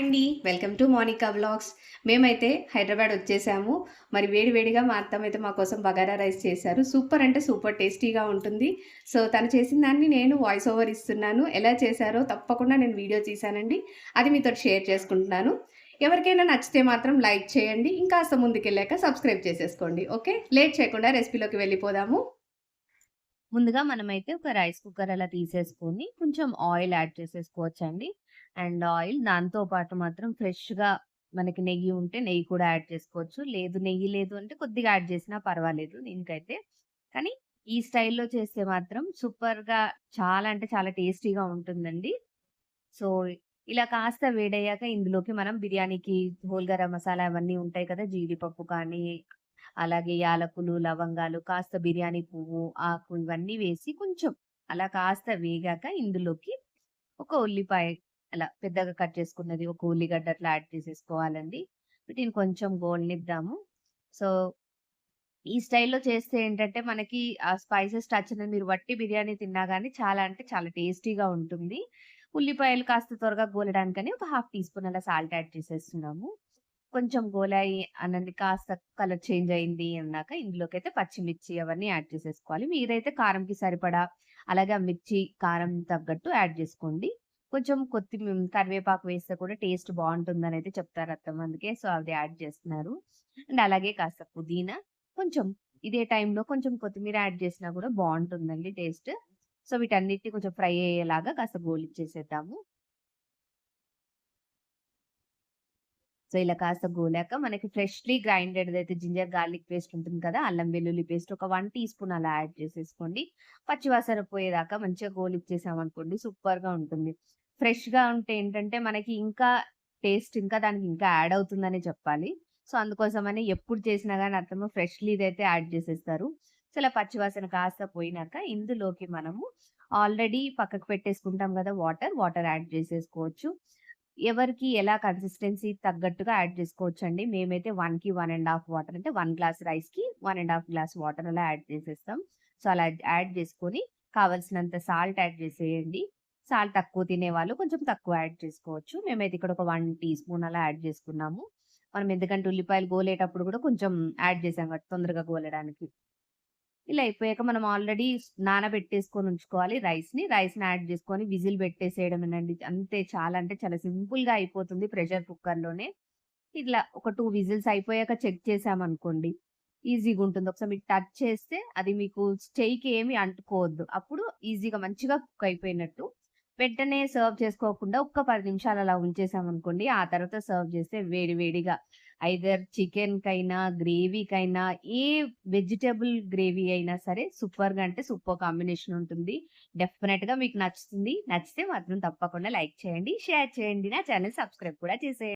అండి. Welcome to Monika blogs మేమైతే హైదరాబాద్ వచ్చేసాము. మరి వేడివేడిగా మా అత్తమ్మ అయితే మా కోసం బగారా రైస్ చేశారు. సూపర్ అంటే సూపర్ టేస్టీగా ఉంటుంది. సో తను చేసిన దాన్ని నేను వాయిస్ ఓవర్ ఇస్తున్నాను. ఎలా చేశారో తప్పకుండా నేను వీడియో తీశానండి. అది మీతో షేర్ చేసుకుంటున్నాను. ఎవరికైనా నచ్చితే మాత్రం లైక్ చేయండి. ఇంకాస్త ముందుకెళ్ళాక సబ్స్క్రైబ్ చేసేసుకోండి. ఓకే? లేట్ చేయకుండా రెసిపీలోకి వెళ్ళిపోదాము. ముందుగా మనమైతే ఒక రైస్ కుక్కర్ అలా తీసేసుకొని కొంచెం ఆయిల్ యాడ్ చేసేసుకోవచ్చు అండి అండ్ ఆయిల్ దాంతో పాటు మాత్రం ఫ్రెష్గా మనకి నెయ్యి ఉంటే నెయ్యి కూడా యాడ్ చేసుకోవచ్చు. లేదు నెయ్యి లేదు అంటే కొద్దిగా యాడ్ చేసినా పర్వాలేదు దీనికైతే. కానీ ఈ స్టైల్లో చేస్తే మాత్రం సూపర్గా చాలా అంటే చాలా టేస్టీగా ఉంటుందండి. సో ఇలా కాస్త వేడయ్యాక ఇందులోకి మనం బిర్యానీకి హోల్ గరం మసాలా అవన్నీ ఉంటాయి కదా జీడిపప్పు కానీ అలాగే యాలకులు లవంగాలు కాస్త బిర్యానీ పువ్వు ఆకు ఇవన్నీ వేసి కొంచెం అలా కాస్త వేగాక ఇందులోకి ఒక ఉల్లిపాయ అలా పెద్దగా కట్ చేసుకున్నది ఒక ఉల్లిగడ్డ అట్లా యాడ్ చేసేసుకోవాలండి. వీటిని కొంచెం గోల్నిద్దాము. సో ఈ స్టైల్లో చేస్తే ఏంటంటే మనకి ఆ స్పైసెస్ టచ్ అనేది మీరు వట్టి బిర్యానీ తిన్నా కానీ చాలా అంటే చాలా టేస్టీగా ఉంటుంది. ఉల్లిపాయలు కాస్త త్వరగా గోలడానికని ఒక హాఫ్ టీ స్పూన్ అలా సాల్ట్ యాడ్ చేసేస్తున్నాము. కొంచెం గోలాయి అన్నది కాస్త కలర్ చేంజ్ అయింది అన్నాక ఇందులోకి అయితే పచ్చిమిర్చి అవన్నీ యాడ్ చేసేసుకోవాలి. మీరైతే కారంకి సరిపడా అలాగే ఆ మిర్చి కారం తగ్గట్టు యాడ్ చేసుకోండి. కొంచెం కొత్తిమీర కరివేపాకు వేస్తే కూడా టేస్ట్ బాగుంటుందని అయితే చెప్తారు అత్తమ్మ అందుకే సో అది యాడ్ చేస్తున్నారు. అండ్ అలాగే కాస్త పుదీనా కొంచెం ఇదే టైంలో కొంచెం కొత్తిమీర యాడ్ చేసినా కూడా బాగుంటుందండి టేస్ట్. సో వీటన్నిటిని కొంచెం ఫ్రై అయ్యేలాగా కాస్త గోలిచ్చేసేద్దాము. సో ఇలా కాస్త గోలాక మనకి ఫ్రెష్లీ గ్రైండెడ్ అయితే జింజర్ గార్లిక్ పేస్ట్ ఉంటుంది కదా అల్లం వెల్లుల్లి పేస్ట్ ఒక వన్ టీ స్పూన్ అలా యాడ్ చేసేసుకోండి. పచ్చివాసన పోయేదాకా మంచిగా గోలిక్ చేసామనుకోండి సూపర్గా ఉంటుంది. ఫ్రెష్గా ఉంటే ఏంటంటే మనకి ఇంకా టేస్ట్ ఇంకా దానికి ఇంకా యాడ్ అవుతుందనే చెప్పాలి. సో అందుకోసమని ఎప్పుడు చేసినా కానీ అర్థము ఫ్రెష్లీ ఇదైతే యాడ్ చేసేస్తారు. సో ఇలా పచ్చివాసన కాస్త పోయినాక ఇందులోకి మనము ఆల్రెడీ పక్కకు పెట్టేసుకుంటాం కదా వాటర్ వాటర్ యాడ్ చేసేసుకోవచ్చు. ఎవరికి ఎలా కన్సిస్టెన్సీ తగ్గట్టుగా యాడ్ చేసుకోవచ్చు అండి మేమైతే వన్కి వన్ అండ్ హాఫ్ వాటర్ అంటే వన్ గ్లాస్ రైస్కి one and half glass water అలా యాడ్ చేసేస్తాం. సో అలా యాడ్ చేసుకొని కావలసినంత సాల్ట్ యాడ్ చేసేయండి. సాల్ట్ తక్కువ తినే వాళ్ళు కొంచెం తక్కువ యాడ్ చేసుకోవచ్చు. మేమైతే ఇక్కడ ఒక వన్ టీ స్పూన్ అలా యాడ్ చేసుకున్నాము. మనం ఎందుకంటే ఉల్లిపాయలు గోలేటప్పుడు కూడా కొంచెం యాడ్ చేసాం కాబట్టి తొందరగా గోలడానికి. ఇలా అయిపోయాక మనం ఆల్రెడీ నానబెట్టేసుకొని ఉంచుకోవాలి రైస్ని రైస్ని యాడ్ చేసుకొని విజిల్ పెట్టేసేయడమేనండి. అంతే చాలా అంటే చాలా సింపుల్గా అయిపోతుంది ప్రెషర్ కుక్కర్లోనే ఇట్లా ఒక టూ విజిల్స్ అయిపోయాక చెక్ చేసామనుకోండి ఈజీగా ఉంటుంది. ఒకసారి మీరు టచ్ చేస్తే అది మీకు చెయ్యికి ఏమి అంటుకోవద్దు. అప్పుడు ఈజీగా మంచిగా కుక్ అయిపోయినట్టు వెంటనే సర్వ్ చేసుకోకుండా ఒక్క పది నిమిషాలు అలా ఉంచేసామనుకోండి ఆ తర్వాత సర్వ్ చేస్తే వేడి వేడిగా ఐదర్ చికెన్ కైనా గ్రేవీకైనా ఏ వెజిటేబుల్ గ్రేవీ అయినా సరే సూపర్గా అంటే సూపర్ కాంబినేషన్ ఉంటుంది. డెఫినెట్గా మీకు నచ్చుతుంది. నచ్చితే మాత్రం తప్పకుండా లైక్ చేయండి షేర్ చేయండి. నా ఛానల్ సబ్స్క్రైబ్ కూడా చేసేయండి.